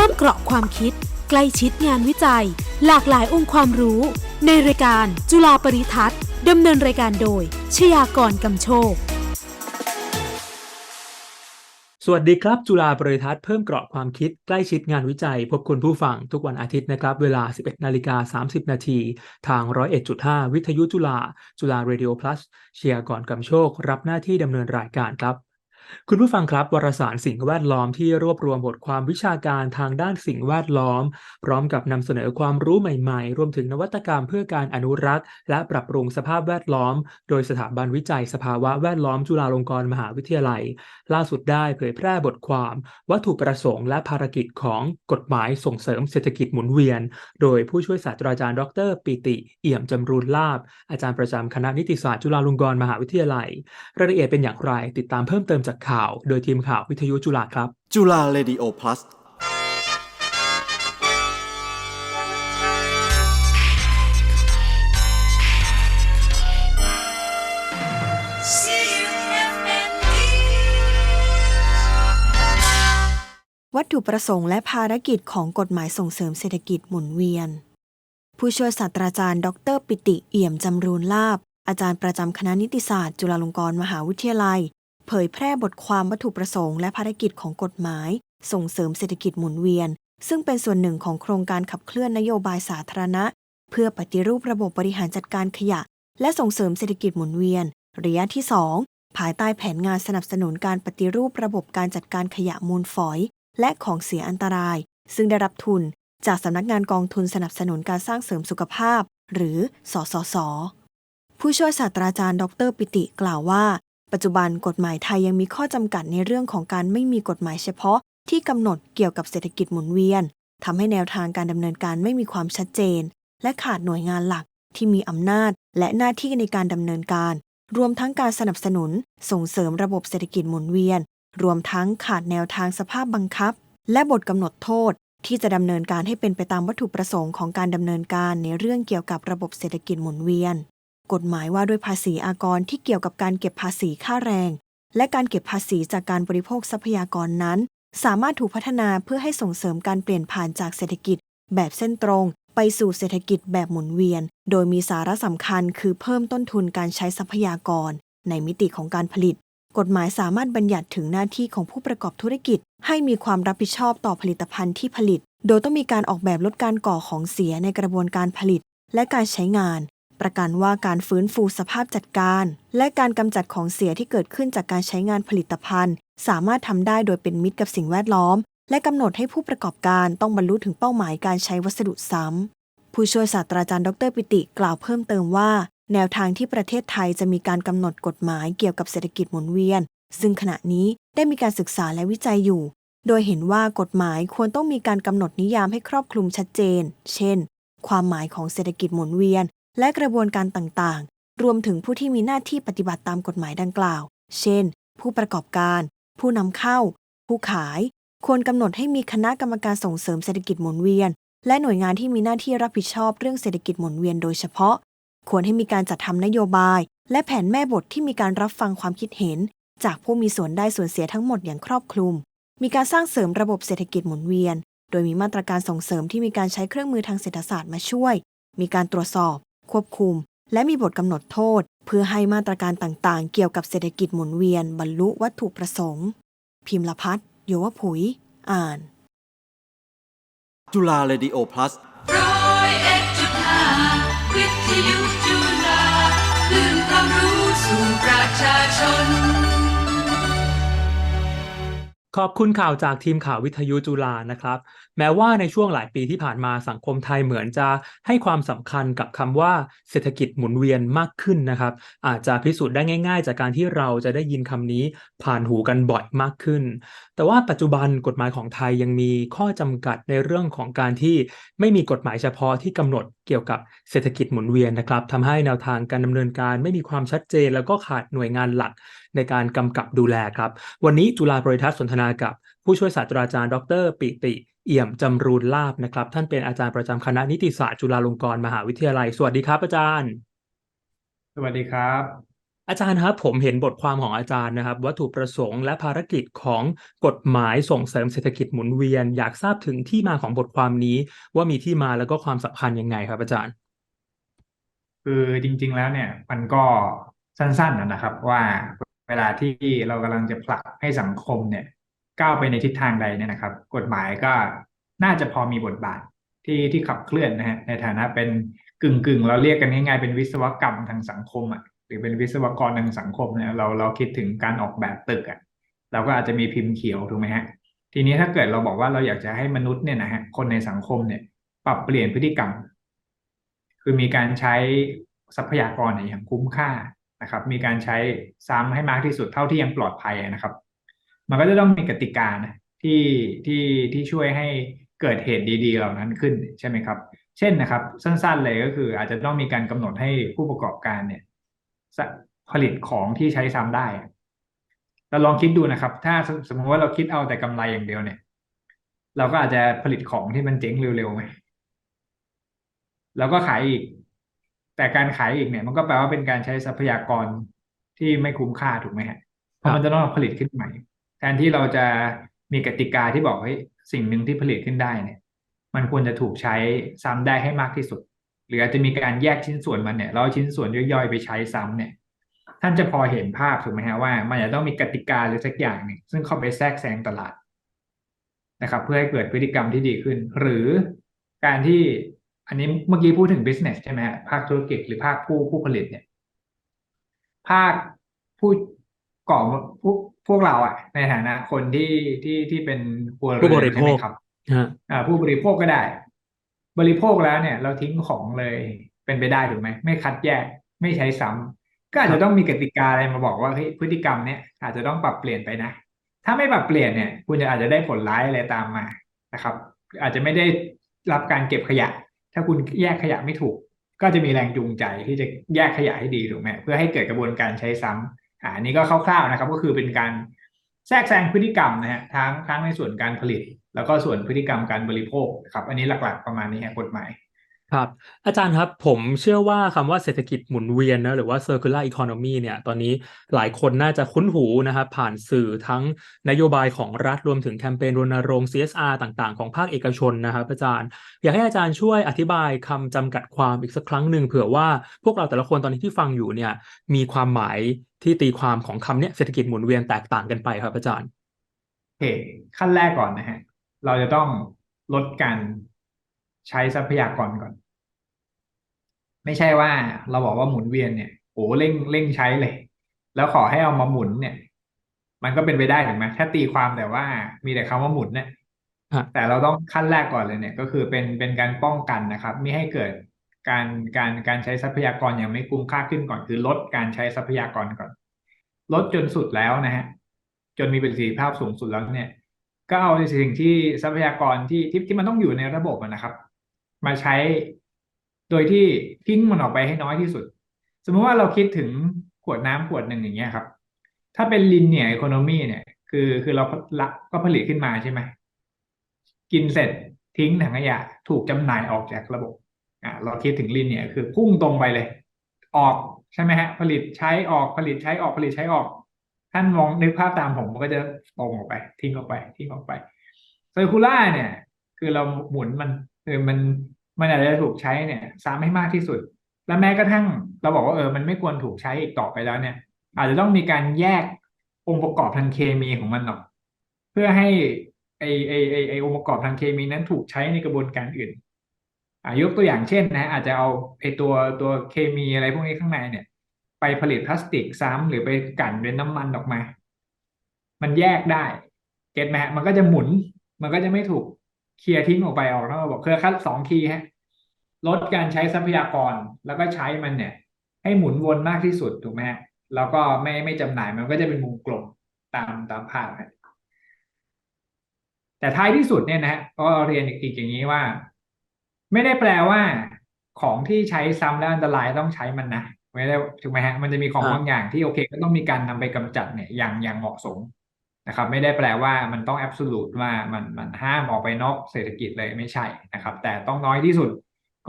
พิ่มเกราะความคิด ใกล้ชิดงานวิจัย หลากหลายองค์ความรู้ ในรายการจุฬาปริทัศน์ดำเนินรายการโดย ชยากรกำโชค สวัสดีครับ จุฬาบริทัศน์เพิ่มเกราะความคิดใกล้ชิดงานวิจัย พบคุณผู้ฟังทุกวันอาทิตย์นะครับ เวลา 11นาฬิกา30 นาทีทาง 101.5 วิทยุจุฬาจุฬาเรดิโอ plus เชียร์ก่อนกำโชค รับหน้าที่ดำเนินรายการครับ คุณผู้ฟังครับวารสารสิ่งแวดล้อมที่รวบรวมบทความวิชาการทางด้านสิ่งแวดล้อม พร้อมกับนำเสนอความรู้ใหม่ๆ รวมถึงนวัตกรรมเพื่อการอนุรักษ์ และปรับปรุงสภาพแวดล้อม โดยสถาบันวิจัยสภาวะแวดล้อมจุฬาลงกรณ์มหาวิทยาลัย ล่าสุดได้เผยแพร่บทความวัตถุประสงค์และภารกิจของกฎหมายส่งเสริมเศรษฐกิจหมุนเวียน โดยผู้ช่วยศาสตราจารย์ ดร ปิติ เอี่ยมจำรูนลาบ อาจารย์ประจำคณะนิติศาสตร์จุฬาลงกรณ์มหาวิทยาลัย รายละเอียดเป็นอย่างไรติดตามเพิ่มเติมจากข่าว โดยทีมข่าววิทยุจุฬาครับ จุฬาเรดิโอ plus วัส ถุประสงค์และภารกิจของกฎหมายส่งเสริมเศรษฐกิจหมุนเวียน ผู้ช่วยศาสตราจารย์ ดร ปิติเอี่ยมจำรูนลาบ อาจารย์ประจำคณะนิติศาสตร์ จุฬาลงกรณ์มหาวิทยาลัย เผยแพร่บทความวัตถุประสงค์และภารกิจของกฎหมาย ส่งเสริมเศรษฐกิจหมุนเวียน ซึ่งเป็นส่วนหนึ่งของโครงการขับเคลื่อนนโยบายสาธารณะ เพื่อปฏิรูประบบบริหารจัดการขยะ และส่งเสริมเศรษฐกิจหมุนเวียน ระยะที่ 2 ภายใต้แผนงานสนับสนุนการปฏิรูประบบการจัดการขยะมูลฝอย และของเสียอันตราย ซึ่งได้รับทุนจากสำนักงานกองทุนสนับสนุนการสร้างเสริมสุขภาพ หรือ สสส ผู้ช่วยศาสตราจารย์ ดร ปิติกล่าวว่า ปัจจุบันกฎหมายไทยยังมีข้อจำกัดในเรื่องของการไม่มีกฎหมายเฉพาะ ที่กำหนดเกี่ยวกับเศรษฐกิจหมุนเวียนทำให้แนวทางการดำเนินการไม่มีความชัดเจน และขาดหน่วยงานหลักที่มีอำนาจและหน้าที่ในการดำเนินการ รวมทั้งการสนับสนุน ส่งเสริมระบบเศรษฐกิจหมุนเวียน รวมทั้งขาดแนวทางสภาพบังคับ และบทกำหนดโทษที่จะดำเนินการให้เป็นไปตามวัตถุประสงค์ของการดำเนินการในเรื่องเกี่ยวกับระบบเศรษฐกิจหมุนเวียน กฎหมายว่าด้วยภาษีอากรที่เกี่ยวกับการเก็บภาษีค่าแรง และการเก็บภาษีจากการบริโภคทรัพยากรนั้น สามารถถูกพัฒนาเพื่อให้ส่งเสริมการเปลี่ยนผ่านจากเศรษฐกิจ แบบเส้นตรง ไปสู่เศรษฐกิจแบบหมุนเวียน โดยมีสาระสำคัญคือเพิ่มต้นทุนการใช้ทรัพยากร ในมิติของการผลิต กฎหมายสามารถบัญญัติถึงหน้าที่ของผู้ประกอบธุรกิจ ให้มีความรับผิดชอบต่อผลิตภัณฑ์ที่ผลิต โดยต้องมีการออกแบบลดการก่อของเสียในกระบวนการผลิต และการใช้งาน ประกันว่าการฟื้นฟูสภาพจัดการ และการกำจัดของเสียที่เกิดขึ้นจากการใช้งานผลิตภัณฑ์ สามารถทำได้โดยเป็นมิตรกับสิ่งแวดล้อม และกำหนดให้ผู้ประกอบการต้องบรรลุถึงเป้าหมายการใช้วัสดุซ้ำผู้ช่วยศาสตราจารย์ดรปิติกล่าวเพิ่มเติมว่า แนวทางที่ประเทศไทยจะมีการกำหนดกฎหมายเกี่ยวกับเศรษฐกิจหมุนเวียน ซึ่งขณะนี้ได้มีการศึกษาและวิจัยอยู่ โดยเห็นว่ากฎหมายควรต้องมีการกำหนดนิยามให้ครอบคลุมชัดเจน เช่น ความหมายของเศรษฐกิจหมุนเวียน และกระบวนการต่างๆ รวมถึงผู้ที่มีหน้าที่ปฏิบัติตามกฎหมายดังกล่าว เช่น ผู้ประกอบการ ผู้นำเข้า ผู้ขาย ควรกำหนดให้มีคณะกรรมการส่งเสริมเศรษฐกิจหมุนเวียน และหน่วยงานที่มีหน้าที่รับผิดชอบเรื่องเศรษฐกิจหมุนเวียนโดยเฉพาะ ควรให้มีการจัดทำนโยบาย และแผนแม่บทที่มีการรับฟังความคิดเห็น จากผู้มีส่วนได้ส่วนเสียทั้งหมดอย่างครอบคลุม มีการสร้างเสริมระบบเศรษฐกิจหมุนเวียน โดยมีมาตรการส่งเสริมที่มีการใช้เครื่องมือทางเศรษฐศาสตร์มาช่วย มีการตรวจสอบ ควบคุม และมีบทกำหนดโทษ เพื่อให้มาตรการต่างๆ เกี่ยวกับเศรษฐกิจหมุนเวียน บรรลุวัตถุประสงค์ พิมพ์ละพัฒน์โยวผุย อ่าน จุฬาเรดิโอ plus ร้อยเอ็ดจุดห้าวิทยุจุฬา ความรู้สู่ประชาชน ขอบคุณข่าวจากทีมข่าววิทยุจุฬานะครับ แม้ว่าในช่วงหลายปีที่ผ่านมาสังคมไทยเหมือนจะให้ความสำคัญกับคำว่าเศรษฐกิจหมุนเวียนมากขึ้นนะครับ อาจจะพิสูจน์ได้ง่าย ๆ จากการที่เราจะได้ยินคำนี้ผ่านหูกันบ่อยมากขึ้น แต่ว่าปัจจุบันกฎหมายของไทยยังมีข้อจำกัดในเรื่องของการที่ไม่มีกฎหมายเฉพาะที่กำหนดเกี่ยวกับเศรษฐกิจหมุนเวียนนะครับทำให้แนวทางการดำเนินการไม่มีความชัดเจน แล้วก็ขาดหน่วยงานหลักในการกำกับดูแลครับ วันนี้จุฬาบริทัศน์สนทนากับผู้ช่วยศาสตราจารย์ ดร ปิติ เอี่ยมจำรูนลาบนะครับ ท่านเป็นอาจารย์ประจำคณะนิติศาสตร์จุฬาลงกรณ์มหาวิทยาลัย สวัสดีครับ อาจารย์ สวัสดีครับ อาจารย์ครับ ผมเห็นบทความของอาจารย์นะครับ วัตถุประสงค์และภารกิจของกฎหมายส่งเสริมเศรษฐกิจหมุนเวียน อยากทราบถึงที่มาของบทความนี้ ว่ามีที่มาแล้วก็ความสำคัญยังไงครับ อาจารย์ คือจริง ๆ แล้วเนี่ย มันก็สั้นๆนะนะครับว่าเวลาที่เรากำลังจะผลักให้สังคมเนี่ย ก้าวไปในทิศทางใดเนี่ยนะครับ กฎหมายก็น่าจะพอมีบทบาทที่ที่ขับเคลื่อนนะฮะในฐานะเป็นกึ่งกึ่งเราเรียกกันง่ายๆเป็นวิศวกรรมทางสังคมอะหรือเป็นวิศวกรทางสังคมเนี่ยเราเราคิดถึงการออกแบบตึกอะเราก็อาจจะมีพิมพ์เขียวถูกไหมฮะทีนี้ถ้าเกิดเราบอกว่าเราอยากจะให้มนุษย์เนี่ยนะฮะคนในสังคมเนี่ย ปรับเปลี่ยนพฤติกรรม คือมีการใช้ทรัพยากรอย่างคุ้มค่านะครับ มีการใช้ซ้ำให้มากที่สุดเท่าที่ยังปลอดภัยนะครับ มันก็จะต้องมีกติกานะที่ที่ที่ช่วยให้เกิดเหตุดีๆ เหล่านั้นขึ้นใช่ไหมครับ เช่นนะครับ สั้นๆเลยก็คือ อาจจะต้องมีการกำหนดให้ผู้ประกอบการเนี่ยผลิตของที่ใช้ซ้ำได้เราลองคิดดูนะครับ ถ้าสมมติว่าเราคิดเอาแต่กำไรอย่างเดียวเนี่ย เราก็อาจจะผลิตของที่มันเจ๊งเร็วๆไหมแล้วก็ขายอีก แต่การขายอีกเนี่ย มันก็แปลว่าเป็นการใช้ทรัพยากรที่ไม่คุ้มค่าถูกไหมฮะเพราะมันจะต้องผลิตขึ้นใหม่ แทนที่เราจะมีกติกาที่บอกเฮ้ยสิ่งหนึ่งที่ผลิตขึ้นได้เนี่ย มันควรจะถูกใช้ซ้ำได้ให้มากที่สุด หรืออาจจะมีการแยกชิ้นส่วนมันเนี่ยเราชิ้นส่วนย่อยๆไปใช้ซ้ำเนี่ย ท่านจะพอเห็นภาพถูกไหมฮะว่า มันจะต้องมีกติกาหรือสักอย่างหนึ่งซึ่งเข้าไปแทรกแซงตลาดนะครับ เพื่อให้เกิดพฤติกรรมที่ดีขึ้น หรือการที่อันนี้เมื่อกี้พูดถึง business ใช่ไหมฮะภาคธุรกิจหรือภาคผู้ผู้ผลิตเนี่ย ภาคผู้ก่อพวก พวกเราอะในฐานะคนที่ที่ที่เป็นครัวเรืผู้บอนริโภใช่ไหมค ครับฮะอ่าผู้บริโภคก็ได้ บริโภคแล้วเนี่ย เราทิ้งของเลยเป็นไปได้ถูกไหมไม่คัดแยกไม่ใช้ซ้ำก็อาจจะต้องมีกติกาอะไรมาบอกว่าเฮ้ยพฤติกรรมเนี่ยอาจจะต้องปรับเปลี่ยนไปนะ ถ้าไม่ปรับเปลี่ยนเนี่ย คุณจะอาจจะได้ผลร้ายอะไรตามมานะครับ อาจจะไม่ได้รับการเก็บขยะ ถ้าคุณแยกขยะไม่ถูก ก็จะมีแรงจูงใจที่จะแยกขยะให้ดีถูกไหมเพื่อให้เกิดกระบวนการใช้ซ้ำ อันนี้ก็คร่าวๆนะครับ ก็คือเป็นการแทรกแซงพฤติกรรมนะฮะทั้งทั้งในส่วนการผลิต แล้วก็ส่วนพฤติกรรมการบริโภคครับ อันนี้หลักๆประมาณนี้ฮะกฎหมาย ครับ อาจารย์ครับ ผมเชื่อว่าคำว่าเศรษฐกิจหมุนเวียนนะหรือว่า circular economy เนี่ยตอนนี้หลายคนน่าจะคุ้นหูนะครับผ่านสื่อทั้งนโยบายของรัฐรวมถึงแคมเปญรณรงค์ CSR ต่างๆ ของภาคเอกชนนะครับอาจารย์ อยากให้อาจารย์ช่วยอธิบายคำจำกัดความอีกสักครั้งหนึ่งเผื่อว่าพวกเราแต่ละคนตอนนี้ที่ฟังอยู่เนี่ยมีความหมายที่ตีความของคำเนี้ยเศรษฐกิจหมุนเวียนแตกต่างกันไปครับอาจารย์โอเคขั้นแรกก่อนนะฮะเราจะต้องลดการ ใช้ทรัพยากรก่อน ไม่ใช่ว่าเราบอกว่าหมุนเวียนเนี่ยโอ้เร่งเร่งใช้เลย แล้วขอให้เอามาหมุนเนี่ย มันก็เป็นไปได้ถูกไหมถ้าตีความแต่ว่ามีแต่คำว่าหมุนเนี่ยฮะแต่เราต้องขั้นแรกก่อนเลยเนี่ย ก็คือเป็นเป็นการป้องกันนะครับ ไม่ให้เกิดการการการใช้ทรัพยากรอย่างไม่คุ้มค่าขึ้นก่อน คือลดการใช้ทรัพยากรก่อน ลดจนสุดแล้วนะฮะจนมีประสิทธิภาพสูงสุดแล้วเนี่ย ก็เอาสิ่งที่ทรัพยากรที่ที่ที่มันต้องอยู่ในระบบอะนะครับ มาใช้ โดยที่ทิ้งมันออกไปให้น้อยที่สุด สมมติว่าเราคิดถึงขวดน้ำขวดหนึ่งอย่างเงี้ยครับ ถ้าเป็นลินเนียอีโคโนมีเนี่ย คือคือเราละก็ผลิตขึ้นมาใช่ไหมกินเสร็จทิ้งถังขยะถูกจำหน่ายออกจากระบบอะเราคิดถึงลินเนี่ย คือพุ่งตรงไปเลย ออกใช่ไหมฮะ ผลิตใช้ออกผลิตใช้ออกผลิตใช้ออก ท่านมองนึกภาพตามผมมันก็จะตรงออกไป ทิ้งออกไป ทิ้งออกไปเซอร์คูล่าเนี่ย คือเราหมุนมัน คือมันมันอาจจะถูกใช้เนี่ยซ้ำให้มากที่สุด และแม้กระทั่งเราบอกว่าเออมันไม่ควรถูกใช้อีกต่อไปแล้วเนี่ย อาจจะต้องมีการแยกองค์ประกอบทางเคมีของมันออกเพื่อให้ไอไอไอไอองค์ประกอบทางเคมีนั้นถูกใช้ในกระบวนการอื่นอ่ายกตัวอย่างเช่นนะ อาจจะเอาไอตัวตัวเคมีอะไรพวกนี้ข้างในเนี่ย ไปผลิตพลาสติกซ้ำหรือไปกลั่นเป็นน้ำมันออกมา มันแยกได้ เก็ตไหมะมันก็จะหมุน มันก็จะไม่ถูก เคลียร์ทิ้งออกไปออกนอกระบบคือขั้นสองคีย์ฮะลดการใช้ทรัพยากรแล้วก็ใช้มันเนี่ย ให้หมุนวนมากที่สุดถูกไหมฮะแล้วก็ไม่ไม่จำหน่ายมันก็จะเป็นมุมกลมตามตามภาพฮะแต่ท้ายที่สุดเนี่ยนะฮะก็เรียนอีกอย่างนี้ว่า ไม่ได้แปลว่า ของที่ใช้ซ้ำแล้วอันตรายต้องใช้มันนะไม่ได้ถูกไหมฮะมันจะมีของอ่าบางอย่างที่โอเค ก็ต้องมีการนำไปกำจัดเนี่ยอย่างอย่างเหมาะสม นะครับไม่ได้แปลว่ามันต้องแอบสูตว่ามันมันห้ามออกไปนอกเศรษฐกิจเลยไม่ใช่นะครับ แต่ต้องน้อยที่สุด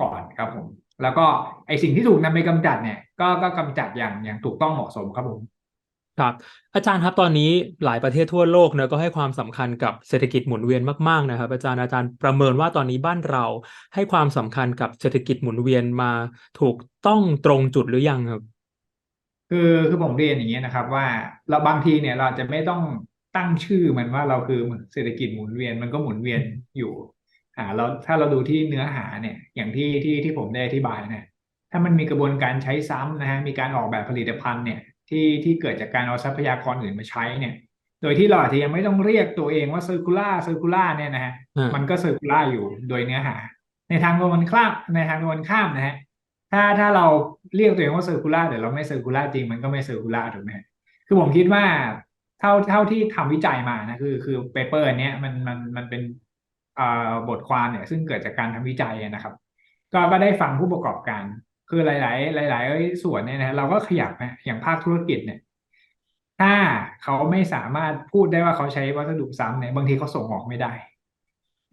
ก่อนครับผมแล้วก็ไอสิ่งที่ถูกนำไปกำจัดเนี่ยก็ก็กำจัดอย่างอย่างถูกต้องเหมาะสมครับผมครับอาจารย์ครับตอนนี้หลายประเทศทั่วโลกเนอะก็ให้ความสำคัญกับเศรษฐกิจหมุนเวียนมากๆนะครับ อาจารย์อาจารย์ประเมินว่าตอนนี้บ้านเราให้ความสำคัญกับเศรษฐกิจหมุนเวียนมาถูกต้องตรงจุดหรือยังครับคือคือผมเรียนอย่างนี้ยนะครับ ว่าเราบางทีเนี่ยเราจะไม่ต้อง ตั้งชื่อมันว่าเราคือเศรษฐกิจหมุนเวียนมันก็หมุนเวียนอยู่อ่าเราถ้าเราดูที่เนื้อหาเนี่ย อย่างที่ที่ที่ผมได้อธิบายเนี่ยถ้ามันมีกระบวนการใช้ซ้ำนะฮะมีการออกแบบผลิตภัณฑ์เนี่ยที่ที่เกิดจากการเอาทรัพยากรอื่นมาใช้เนี่ย โดยที่เราอาจจะยังไม่ต้องเรียกตัวเองว่า circular circular เนี่ยนะฮะอ่ามัมันก็ circular อยู่โดยเนื้อหา ในทางตรงกันข้ามในทางตรงกันข้ามนะฮะถ้าถ้าเราเรียกตัวเองว่า circular แต่เราไม่ circular จริงมันก็ไม่ circular ถูกไหมฮะคือผมคิดว่า เท่าเท่าที่ทำวิจัยมานะคือคือเปเปอร์เนี้ยมันมันมันเป็นอ่าบทความเนี่ย ซึ่งเกิดจากการทำวิจัยนะครับ ก็ก็ได้ฟังผู้ประกอบการ คือหลาย ๆ หลาย ๆ ส่วนเนี่ยนะเราก็ขยับนะอย่างภาคธุรกิจเนี่ย ถ้าเขาไม่สามารถพูดได้ว่าเขาใช้วัสดุซ้ำเนี่ยบางทีเขาส่งออกไม่ได้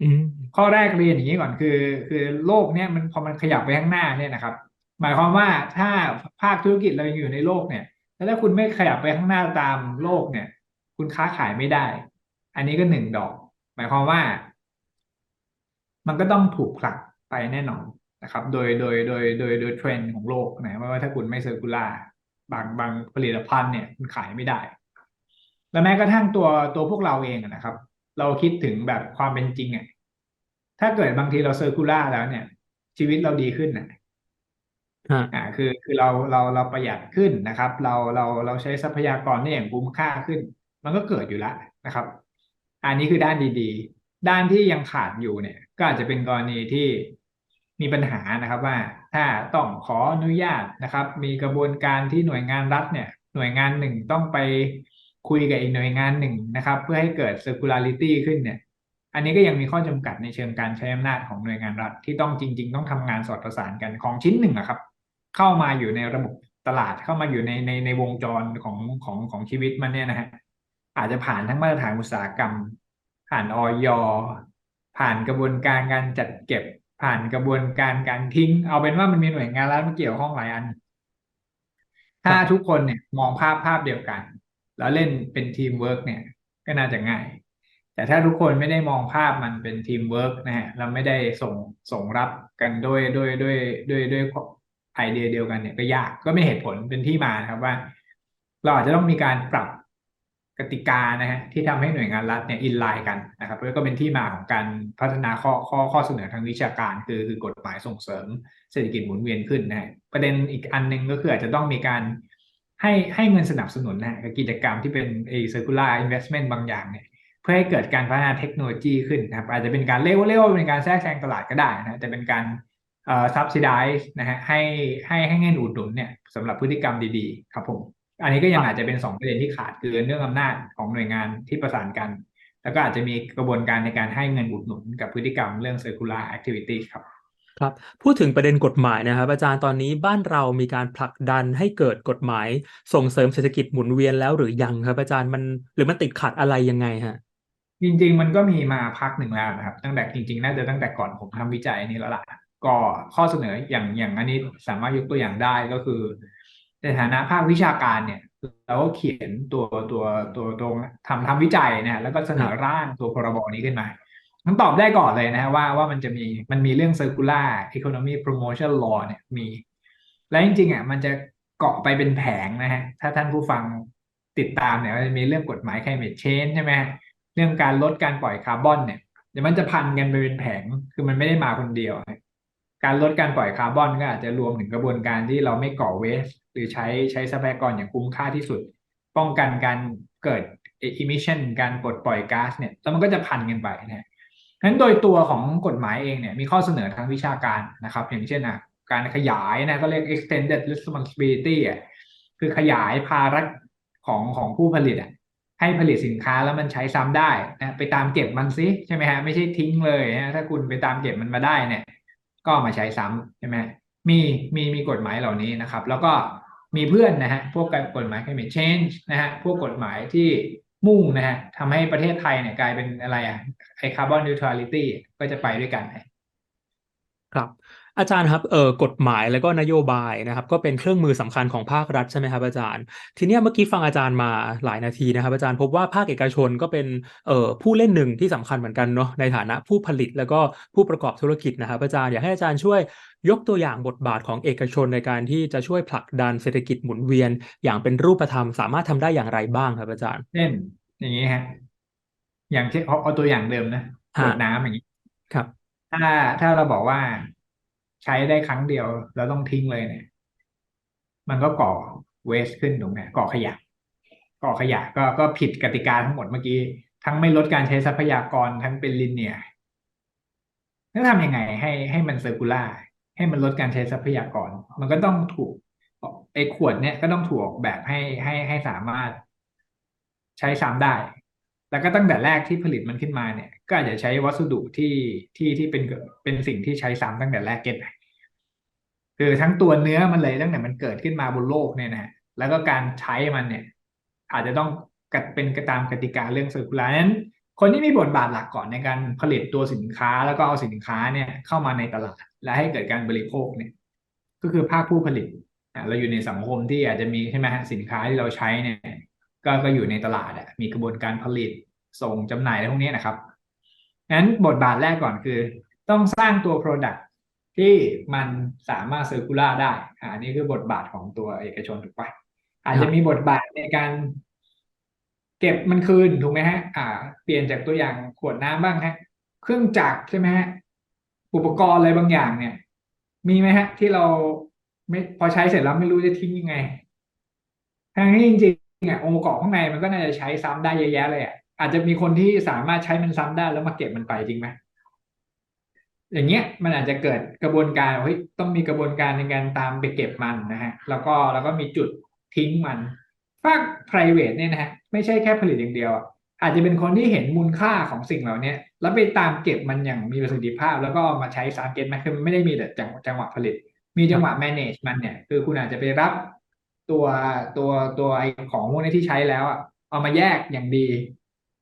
อืมข้อแรกเรียนอย่างนี้ก่อนคือ คือโลกเนี่ยมันพอมันขยับไปข้างหน้าเนี่ยนะครับ หมายความว่าถ้าภาคธุรกิจเรายังอยู่ในโลกเนี่ยแล้วถ้าคุณไม่ขยับไปข้างหน้าตามโลกเนี่ย คุณค้าขายไม่ได้ อันนี้ก็หนึ่งดอก หมายความว่า มันก็ต้องถูกผลักไปแน่นอนนะครับ โดยโดยโดยโดยโดยเทรนด์ของโลกนะไม่ว่าถ้าคุณไม่เซอร์คูลาบางบางผลิตภัณฑ์เนี่ยคุณขายไม่ได้ และแม้กระทั่งตัวตัวพวกเราเองอะนะครับ เราคิดถึงแบบความเป็นจริงอะถ้าเกิดบางทีเราเซอร์คูลาแล้วเนี่ย ชีวิตเราดีขึ้นนะฮะอ่าคือคือเราเราเราประหยัดขึ้นนะครับ เราเราเราใช้ทรัพยากรได้อย่างคุ้มค่าขึ้น มันก็เกิดอยู่แล้วนะครับ อันนี้คือด้านดีๆ ด้านที่ยังขาดอยู่เนี่ย ก็อาจจะเป็นกรณีที่มีปัญหานะครับว่าถ้าต้องขออนุญาตนะครับ มีกระบวนการที่หน่วยงานรัฐเนี่ย หน่วยงานหนึ่งต้องไปคุยกับอีกหน่วยงานหนึ่งนะครับ เพื่อให้เกิด circularity ขึ้นเนี่ย อันนี้ก็ยังมีข้อจำกัดในเชิงการใช้อำนาจของหน่วยงานรัฐที่ต้องจริง ๆ ต้องทำงานสอดประสานกันของชิ้นหนึ่งอะครับ เข้ามาอยู่ในระบบตลาดเข้ามาอยู่ในในในวงจรของของของชีวิตมันเนี่ยนะฮะ อาจจะผ่านทั้งมาตรฐานอุตสาหกรรม ผ่านออยผ่านกระบวนการการจัดเก็บ ผ่านกระบวนการการทิ้ง เอาเป็นว่ามันมีหน่วยงานรัฐมาเกี่ยวข้องหลายอัน ถ้าทุกคนเนี่ยมองภาพภาพเดียวกัน แล้วเล่นเป็นทีมเวิร์กเนี่ย ก็น่าจะง่าย แต่ถ้าทุกคนไม่ได้มองภาพมันเป็นทีมเวิร์กนะฮะเราไม่ได้ส่งส่งรับกันด้วยด้วยด้วยด้วยด้วยไอเดียเดียวกันเนี่ยก็ยากก็ไม่เหตุผลเป็นที่มานะครับว่า เราอาจจะต้องมีการปรับ กติกานะฮะที่ทำให้หน่วยงานรัฐเนี่ยอินไลน์กันนะครับแล้วก็เป็นที่มาของการพัฒนาข้อข้อข้อเสนอทางวิชาการ คือคือกฎหมายส่งเสริมเศรษฐกิจหมุนเวียนขึ้นนะฮะประเด็นอีกอันหนึ่งก็คืออาจจะต้องมีการให้ให้เงินสนับสนุนนะฮะกับกิจกรรมที่เป็นเอ circular investment บางอย่างเนี่ยเพื่อให้เกิดการพัฒนาเทคโนโลยีขึ้นนะครับอาจจะเป็นการเรียกว่าเรียกว่าเป็นการแทรกแซงตลาดก็ได้นะแต่เป็นการเอ่อ subsidize นะฮะให้ให้ให้เงินอุดหนุนเนี่ยสำหรับพฤติกรรมดีๆ ครับผม อันนี้ก็ยังอาจจะเป็นสองประเด็นที่ขาดคือเรื่องอำนาจของหน่วยงานที่ประสานกัน แล้วก็อาจจะมีกระบวนการในการให้เงินอุดหนุนกับพฤติกรรมเรื่อง circular activity ครับครับพูดถึงประเด็นกฎหมายนะครับ อาจารย์ตอนนี้บ้านเรามีการผลักดันให้เกิดกฎหมายส่งเสริมเศรษฐกิจหมุนเวียนแล้วหรือยังครับ อาจารย์มันหรือมันติดขัดอะไรยังไงฮะจริง ๆ มันก็มีมาพักหนึ่งแล้วนะครับ ตั้งแต่จริงๆน่าจะตั้งแต่ก่อนผมทำวิจัยนี้แล้วล่ะก็ข้อเสนออย่างอย่างอันนี้สามารถยกตัวอย่างได้ก็คือ ในฐานะภาควิชาการเนี่ยเราก็เขียนตัวตัวตัวตรงทำทำวิจัยนะฮะแล้วก็เสนอร่างตัวพรบนี้ขึ้นมาทั้งตอบได้ก่อนเลยนะฮะว่าว่ามันจะมีมันมีเรื่อง circular economy promotion law เนี่ยมี และจริงๆอะมันจะเกาะไปเป็นแผงนะฮะถ้าท่านผู้ฟังติดตามเนี่ยมันจะมีเรื่องกฎหมาย climate change ใช่ไหมฮะเรื่องการลดการปล่อยคาร์บอนเนี่ยเดี๋ยวมันจะพันกันไปเป็นแผงคือมันไม่ได้มาคนเดียวนะ การลดการปล่อยคาร์บอนก็อาจจะรวมถึงกระบวนการที่เราไม่ก่อเวสหรือใช้ใช้ทรัพยากรอย่างคุ้มค่าที่สุด ป้องกันการเกิด emission การปลดปล่อยก๊าซเนี่ยแล้วมันก็จะพันกันไปนะฮะั้นโดยตัวของกฎหมายเองเนี่ยมีข้อเสนอทางวิชาการนะครับ อย่างเช่นอะการขยายนะก็เรียก extended responsibility อะคือขยายภาระของของผู้ผลิตอะให้ผลิตสินค้าแล้วมันใช้ซ้ำได้นะไปตามเก็บมันซิใช่ไหมฮะไม่ใช่ทิ้งเลยนะถ้าคุณไปตามเก็บมันมาได้เนี่ย ก็มาใช้ซ้ำใช่ไหมมีมีมีกฎหมายเหล่านี้นะครับ แล้วก็มีเพื่อนนะฮะพวกกฎหมาย climate change นะฮะพวกกฎหมายที่มุ่งนะฮะทำให้ประเทศไทยเนี่ยกลายเป็นอะไรอะไอคาร์บอนนิวทรัลิตี้ก็จะไปด้วยกันครับ อาจารย์ครับเอ่อกฎหมายแล้วก็นโยบายนะครับ ก็เป็นเครื่องมือสำคัญของภาครัฐใช่ไหมครับอาจารย์ ทีเนี้ยเมื่อกี้ฟังอาจารย์มาหลายนาทีนะครับ อาจารย์พบว่าภาคเอกชนก็เป็นเอ่อผู้เล่นหนึ่งที่สำคัญเหมือนกันเนาะในฐานะผู้ผลิตแล้วก็ผู้ประกอบธุรกิจนะครับ อาจารย์อยากให้อาจารย์ช่วยยกตัวอย่างบทบาทของเอกชนในการที่จะช่วยผลักดันเศรษฐกิจหมุนเวียน อย่างเป็นรูปธรรม สามารถทำได้อย่างไรบ้างครับอาจารย์เช่นอย่างนี้ฮะอย่างเช่นเอาเอาตัวอย่างเดิมนะขฮะวดน้ำอย่างนี้ครับ ถ้าถ้าเราบอกว่า ใช้ได้ครั้งเดียวแล้วต้องทิ้งเลยเนี่ย มันก็ก่อเวสขึ้นถูกไหมก่อขยะ ก่อขยะก็ก็ผิดกติกาทั้งหมดเมื่อกี้ ทั้งไม่ลดการใช้ทรัพยากรทั้งเป็นลินเนียร์แล้วทำยังไงให้ให้มันเซอร์คูล่าให้มันลดการใช้ทรัพยากร มันก็ต้องถูกไอ้ขวดเนี่ยก็ต้องถูกออกแบบให้ให้ให้สามารถใช้ซ้ำได้ แล้วก็ตั้งแต่แรกที่ผลิตมันขึ้นมาเนี่ย ก็อาจจะใช้วัสดุที่ที่ที่เป็นเป็นสิ่งที่ใช้ซ้ำตั้งแต่แรกเก็ตไคือทั้งตัวเนื้อมันเลยตั้งแต่มันเกิดขึ้นมาบนโลกเนี่ยนะแล้วก็การใช้มันเนี่ย อาจจะต้องกัดเป็นตามกติกาเรื่องเซอร์คูลานั้น คนที่มีบทบาทหลักก่อนในการผลิตตัวสินค้าแล้วก็เอาสินค้าเนี่ยเข้ามาในตลาด และให้เกิดการบริโภคเนี่ย ก็คือภาคผู้ผลิตเราอยู่ในสังคมที่อาจจะมีใช่ไหมฮะสินค้าที่เราใช้เนี่ยก็ก็อยู่ในตลาดอะมีกระบวนการผลิตส่งจำหน่ายอะไรพวกนี้นะครับงั้นบทบาทแรกก่อนคือ ต้องสร้างตัว Product ที่มันสามารถเซอร์คูลาได้อ่านี่คือบทบาทของตัวเอกชนถูกปะอาจจะมีบทบาทในการ เก็บมันคืนถูกไหมฮะ อ่า เปลี่ยนจากตัวอย่างขวดน้ำบ้างฮะ เครื่องจักรใช่ไหมฮะ อุปกรณ์อะไรบางอย่างเนี่ย มีไหมฮะ ที่เราไม่พอใช้เสร็จแล้วไม่รู้จะทิ้งยังไงทั้งที่จริงๆอะองค์ประกอบข้างในมันก็น่าจะใช้ซ้ำได้เยอะแยะเลยอะอาจจะมีคนที่สามารถใช้มันซ้ำได้แล้วมาเก็บมันไปจริงไหม อย่างเงี้ยมันอาจจะเกิดกระบวนการเฮ้ยต้องมีกระบวนการในการตามไปเก็บมันนะฮะแล้วก็แล้วก็มีจุดทิ้งมันภาค private เนี่ยนะฮะไม่ใช่แค่ผลิตอย่างเดียว อาจจะเป็นคนที่เห็นมูลค่าของสิ่งเหล่านี้แล้วไปตามเก็บมันอย่างมีประสิทธิภาพ แล้วก็เอามาใช้สารเก็ตมันคือมันไม่ได้มีแต่จังจังหวะผลิต มีจังหวะ manage มันเนี่ยคือคุณอาจจะไปรับตัวตัวตัวไอของพวกนี้ที่ใช้แล้วอะเอามาแยกอย่างดี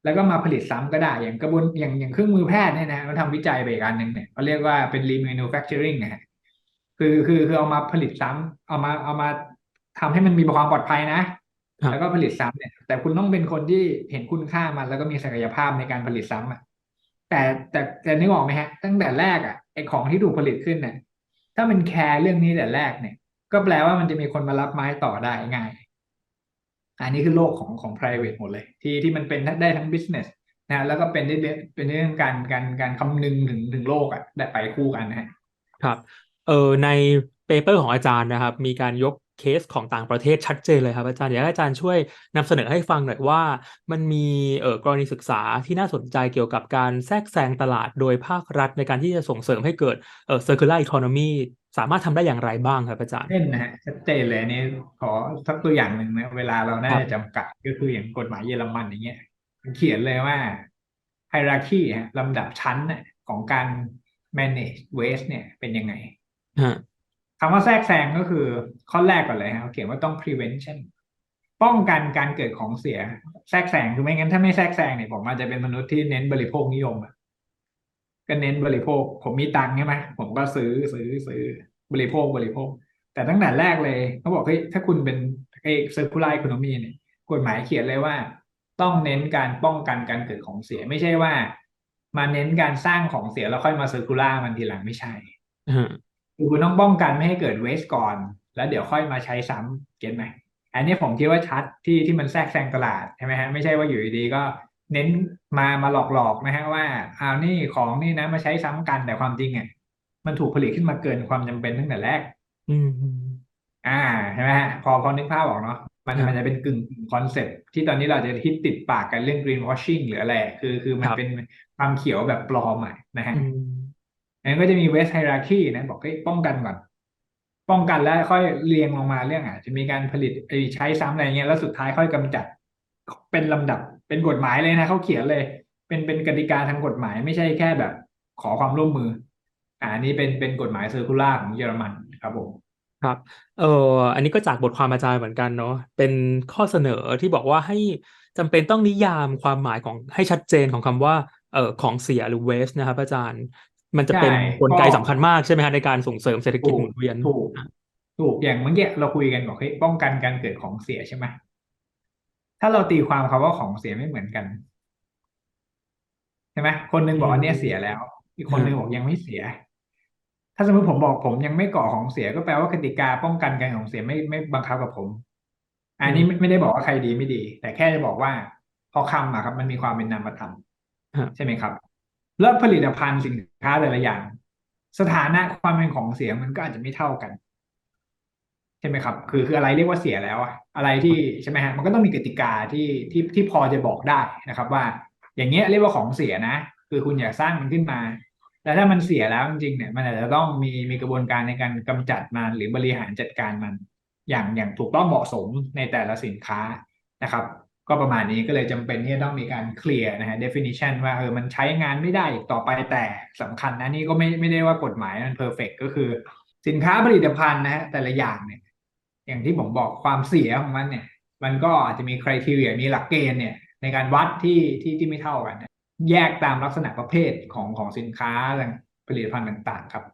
แล้วก็มาผลิตซ้ำก็ได้ อย่างกระบวนอย่างอย่างเครื่องมือแพทย์เนี่ยนะเขาทำวิจัยไปอีกอันหนึ่งเนี่ยเขาเรียกว่าเป็น remanufacturing นะฮะคือคือคือเอามาผลิตซ้ำเอามาเอามาทำให้มันมีความปลอดภัยนะครับแล้วก็ผลิตซ้ำเนี่ย แต่คุณต้องเป็นคนที่เห็นคุณค่ามันแล้วก็มีศักยภาพในการผลิตซ้ำอะแต่แต่แต่นึกออกไหมฮะ ตั้งแต่แรกอะไอของที่ถูกผลิตขึ้นเนี่ยถ้ามันแคร์เรื่องนี้แต่แรกเนี่ย ก็แปลว่ามันจะมีคนมารับไม้ต่อได้ง่าย อันนี้คือโลกของของ private หมดเลย ที่ที่มันเป็นได้ทั้ง business นะแล้วก็เป็นได้เป็นเรื่องการการการคำนึงถึงถึงโลกอะได้ไปคู่กันนะฮะครับเออในเปเปอร์ของอาจารย์นะครับ มีการยก เคสของต่างประเทศชัดเจนเลยครับอาจารย์อยากให้อาจารย์ช่วยนำเสนอให้ฟังหน่อยว่า มันมีเออกรณีศึกษาที่น่าสนใจเกี่ยวกับการแทรกแซงตลาดโดยภาครัฐในการที่จะส่งเสริมให้เกิดเออ circular economy สามารถทำได้อย่างไรบ้างครับอาจารย์เช่นนะฮะชัดเจนเลยอันนี้ขอสักตัวอย่างหนึ่งนะเวลาเราน่าครับจะจำกัดก็คืออย่างกฎหมายเยอรมันอย่างเงี้ยมันเขียนเลยว่า hierarchy ฮะลำดับชั้นน่ะของการ manage waste เนี่ยเป็นยังไงฮะ คำว่าแทรกแซงก็คือข้อแรกก่อนเลยฮะเขาเขียนว่าต้อง prevention ป้องกันการเกิดของเสียแทรกแซงคือไม่งั้นถ้าไม่แทรกแซงเนี่ยผมอาจจะเป็นมนุษย์ที่เน้นบริโภคนิยมอะก็เน้นบริโภค ผมมีตังค์ใช่ไหมผมก็ซื้อซื้อซื้อบริโภคบริโภค แต่ตั้งแต่แรกเลยเขาบอกเฮ้ยถ้าคุณเป็นไอ้ circular economy เนี่ยกฎหมายเขียนเลยว่า ต้องเน้นการป้องกันการเกิดของเสียไม่ใช่ว่า มาเน้นการสร้างของเสียแล้วค่อยมา circular มันทีหลังไม่ใช่ คือคุณต้องป้องกันไม่ให้เกิดเวสก่อน แล้วเดี๋ยวค่อยมาใช้ซ้ำเก็ตไหมอันนี้ผมคิดว่าชัดที่ที่มันแทรกแซงตลาดใช่ไหมฮะไม่ใช่ว่าอยู่ดีๆก็เน้นมามาหลอกๆนะฮะว่าอ้าวนี่ของนี่นะมาใช้ซ้ำกันแต่ความจริงอะมันถูกผลิตขึ้นมาเกินความจำเป็นตั้งแต่แรก อืมอ่าใช่ไหมฮะพอพอนึกภาพออกเนาะมันครับมันจะเป็นกึ่งคอนเซ็ปที่ตอนนี้เราจะฮิตติดปากกันเรื่อง green washing หรืออะไร คือคือมันครับเป็นความเขียวแบบปลอมอะนะฮะ อืมงั้นก็จะมี waste hierarchy นะบอกให้ยป้องกันก่อน ป้องกันแล้วค่อยเรียงลงมาเรื่องอะจะมีการผลิตใช้ซ้ำอะไรเงี้ยแล้วสุดท้ายค่อยกำจัด เป็นลำดับเป็นกฎหมายเลยนะเขาเขียนเลย เป็นเป็นกติกาทางกฎหมายไม่ใช่แค่แบบ ขอความร่วมมือ อ่านี้เป็นเป็นกฎหมายเซอร์คูลาของเยอรมันครับผมครับ เอออันนี้ก็จากบทความอาจารย์เหมือนกันเนาะ เป็นข้อเสนอที่บอกว่าให้จำเป็นต้องนิยามความหมายของให้ชัดเจนของคำว่า เออของเสียหรือ waste นะครับอาจารย์ มันจะเป็นใช่กลไกก็สำคัญมากใช่ไหมฮะในการส่งเสริมเศรษฐกิจถูหกมุนเวียนถูกอะถูกอย่างเมื่อกี้เราคุยกันบอกเฮ้ยป้องกันการเกิดของเสียใช่ไหมถ้าเราตีความคำว่าของเสียไม่เหมือนกันใช่ไหมคนหนึงบอกอันเนี้ยเสียแล้ว อีกคนหนึงบอกยังไม่เสีย ถ้าสมมติผมบอกผมยังไม่ก่อของเสียก็แปลว่ากติกาป้องกันการของเสียไม่ไม่บังคับกับผม อันนี้ไม่ไม่ได้บอกว่าใครดีไม่ดี แต่แค่จะบอกว่าพอคำอะครับ มันมีความเป็นนามธรรมฮะใช่ไหมครับ แล้วผลิตภัณฑ์สินค้าแต่ละอย่าง สถานะความเป็นของเสียมันก็อาจจะไม่เท่ากัน ใช่ไหมครับ คือคืออะไรเรียกว่าเสียแล้วอะอะไรที่ใช่ไหมฮะมันก็ต้องมีกติกาที่ที่ที่พอจะบอกได้นะครับ ว่า อย่างเงี้ยเรียกว่าของเสียนะ คือคุณอย่าสร้างมันขึ้นมาแล้วถ้ามันเสียแล้วจริงๆเนี่ยมันอาจจะต้องมีมีกระบวนการในการกำจัดมันหรือบริหารจัดการมัน อย่างอย่างถูกต้องเหมาะสมในแต่ละสินค้านะครับ ก็ประมาณนี้ก็เลยจำเป็นที่จะต้องมีการเคลียร์นะฮะ definition ว่าเออมันใช้งานไม่ได้อีกต่อไปแต่สำคัญนะนี่ก็ไม่ไม่ได้ว่ากฎหมายมัน perfect ก็คือ สินค้าผลิตภัณฑ์นะฮะแต่ละอย่างเนี่ย อย่างที่ผมบอกความเสียของมันเนี่ย มันก็อาจจะมีคุณทีเรียมีหลักเกณฑ์เนี่ยในการวัดที่ที่ที่ไม่เท่ากัน แยกตามลักษณะประเภทของของสินค้าผลิตภัณฑ์ต่าง ๆ ครับ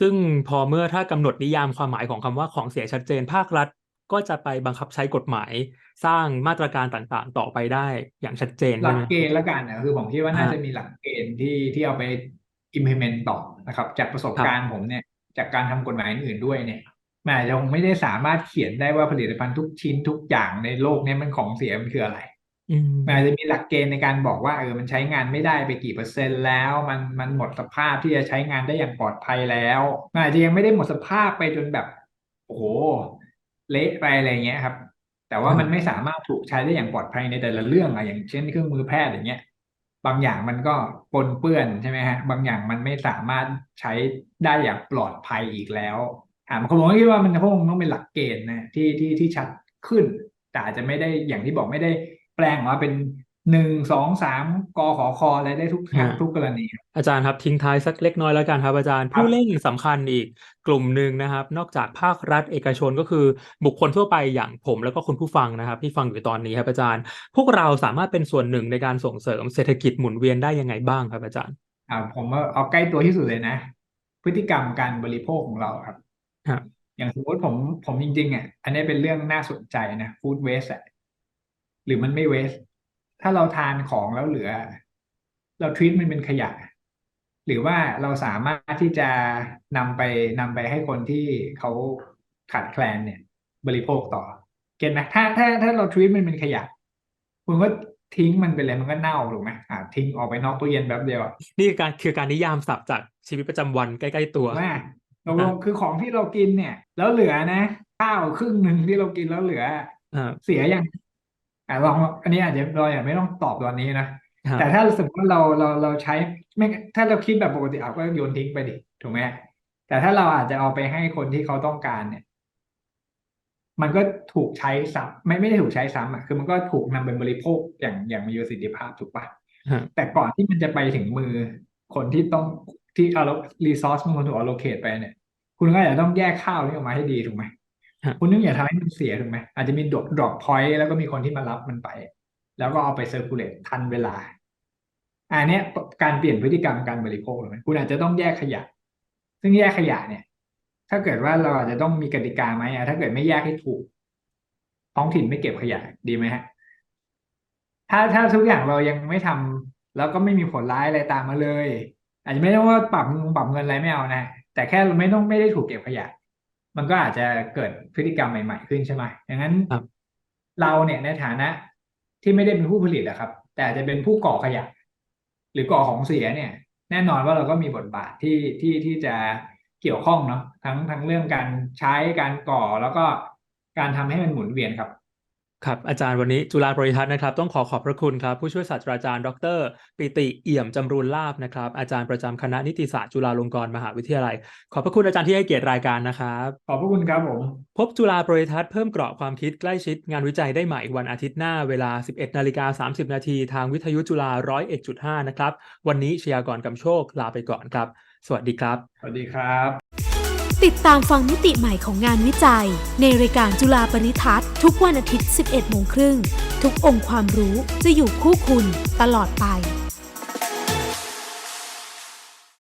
ซึ่งพอเมื่อถ้ากำหนดนิยามความหมายของคำว่าของเสียชัดเจนภาครัฐ ก็จะไปบังคับใช้กฎหมายสร้างมาตรการต่างๆ ต่อไปได้อย่างชัดเจนหลัใช่กไหมเกณฑ์ละกันนะคือผมคิดว่าน่าอ่าจะมีหลักเกณฑ์ที่ที่เอาไป implement ต่อนะครับ จากประสบครับการณ์ผมเนี่ย จากการทำกฎหมายอื่นๆด้วยเนี่ยมันอาจจะคงไม่ได้สามารถเขียนได้ว่าผลิตภัณฑ์ทุกชิ้นทุกอย่างในโลกเนี้มันของเสียมันคืออะไรอืมมันอาจจะมีหลักเกณฑ์ในการบอกว่าเออมันใช้งานไม่ได้ไปกี่เปอร์เซ็นต์แล้ว มันมันหมดสภาพที่จะใช้งานได้อย่างปลอดภัยแล้วมันอาจจะยังไม่ได้หมดสภาพไปจนแบบโอ้โห เละไปอะไรเงี้ยครับ แต่ว่ามันไม่สามารถถูกใช้ได้อย่างปลอดภัยในแต่ละเรื่องอะอย่างเช่นเครื่องมือแพทย์อย่างเงี้ย บางอย่างมันก็ปนเปื้อนใช่ไหมฮะ บางอย่างมันไม่สามารถใช้ได้อย่างปลอดภัยอีกแล้วอ่าบางคนผมก็คิดว่ามันคงต้องเป็นหลักเกณฑ์นะที่ที่ที่ชัดขึ้น แต่อาจจะไม่ได้อย่างที่บอกไม่ได้แปลงออกมาเป็น หนึ่งสองสามกขอคออะไรได้ทุกฮะทุกกรณีอาจารย์ครับทิ้งท้ายสักเล็กน้อยแล้วกันครับอาจารย์ครับผู้เล่นสำคัญอีกกลุ่มหนึ่งนะครับ นอกจากภาครัฐเอกชนก็คือบุคคลทั่วไปอย่างผมแล้วก็คุณผู้ฟังนะครับ ที่ฟังอยู่ตอนนี้ครับอาจารย์ พวกเราสามารถเป็นส่วนหนึ่งในการส่งเสริมเศรษฐกิจหมุนเวียนได้ยังไงบ้างครับอาจารย์อ่าผมว่าเอาใกล้ตัวที่สุดเลยนะ พฤติกรรมการบริโภคของเราครับครับอย่างสมมติผมผมจริงๆอะอันนี้เป็นเรื่องน่าสนใจนะฟู้ดเวสอะหรือมันไม่เวส ถ้าเราทานของแล้วเหลือ เราท e ี t มันเป็นขยะ หรือว่าเราสามารถที่จะนำไปนำไปให้คนที่เขาขาดแคลนเนี่ย บริโภคต่อ เก็ตไหมถ้าถ้าถ้าเราท e ี t มันเป็นขยะคุณก็ทิ้งมันไปเลยมันก็เน่าถูกไหมอ่าทิ้งออกไปนอกตู้เย็นแป๊บเดียวอะนี่คือการคือการนิยามศัพท์จากชีวิตประจำวันใกล้ๆตัวว่าตกลงคือของที่เรากินเนี่ย แล้วเหลือนะข้าวครึ่งหนึ่งที่เรากินแล้วเหลืออ่าเสียยัง อะลองอันนี้อาจจะเราอย่าไม่ต้องตอบตอนนี้นะครับแต่ถ้าสมมติว่าเราเราเราใช้ไม่ถ้าเราคิดแบบปกติเอาก็โยนทิ้งไปดิถูกไหมแต่ถ้าเราอาจจะเอาไปให้คนที่เขาต้องการเนี่ย มันก็ถูกใช้ซ้ำไม่ไม่ได้ถูกใช้ซ้ำอะคือมันก็ถูกนำไปบริโภคอย่างอย่างมีประสิทธิภาพถูกปะฮะแต่ก่อนที่มันจะไปถึงมือคนที่ต้องที่เอารีซอสมันควรถูกเอาโลเคตไปเนี่ย คุณก็อาจจะต้องแยกข้าวนี้ออกมาให้ดีถูกไหมฮะ คุณนึกอย่าทำให้มันเสียถูกไหมอาจจะมีดรอปดรอปพอยต์แล้วก็มีคนที่มารับมันไป แล้วก็เอาไปเซอร์คูลเลตทันเวลา อันนี้การเปลี่ยนพฤติกรรมการบริโภคเลยคุณอาจจะต้องแยกขยะ ซึ่งแยกขยะเนี่ย ถ้าเกิดว่าเราอาจจะต้องมีกติกาไหมอะถ้าเกิดไม่แยกให้ถูก ท้องถิ่นไม่เก็บขยะดีไหมฮะ ถ้าถ้าทุกอย่างเรายังไม่ทำแล้วก็ไม่มีผลร้ายอะไรตามมาเลย อาจจะไม่ต้องว่าปรับเงินปรับเงินอะไรไม่เอานะแต่แค่เราไม่ต้องไม่ได้ถูกเก็บขยะ มันก็อาจจะเกิดพฤติกรรมใหม่ ๆ ขึ้นใช่ไหมดังนั้นครับเราเนี่ยในฐานะที่ไม่ได้เป็นผู้ผลิตอะครับ แต่อาจจะเป็นผู้ก่อขยะ หรือก่อของเสียเนี่ย แน่นอนว่าเราก็มีบทบาทที่ที่ที่จะเกี่ยวข้องเนาะทั้งทั้งเรื่องการใช้การก่อแล้วก็การทำให้มันหมุนเวียนครับ ครับอาจารย์วันนี้จุฬาบริทัศน์นะครับ ต้องขอขอบพระคุณครับ ผู้ช่วยศาสตราจารย์ ดร ปิติเอี่ยมจำรูนลาบนะครับ อาจารย์ประจำคณะนิติศาสตร์จุฬาลงกรณ์มหาวิทยาลัย ขอบพระคุณอาจารย์ที่ให้เกียรติรายการนะครับ ขอบพระคุณครับผม พบจุฬาบริทัศน์เพิ่มเกราะความคิดใกล้ชิดงานวิจัยได้ใหม่วันอาทิตย์หน้าเวลา 11นาฬิกา30นาทีทางวิทยุจุฬา101.5นะครับวันนี้ชยากรกำโชคลาไปก่อนครับ สวัสดีครับ สวัสดีครับ ติดตามฟังมิติใหม่ของงานวิจัย ในรายการจุฬาปริทัศน์ทุกวันอาทิตย์ 11 โมงครึ่ง ทุกองค์ความรู้จะอยู่คู่คุณตลอดไป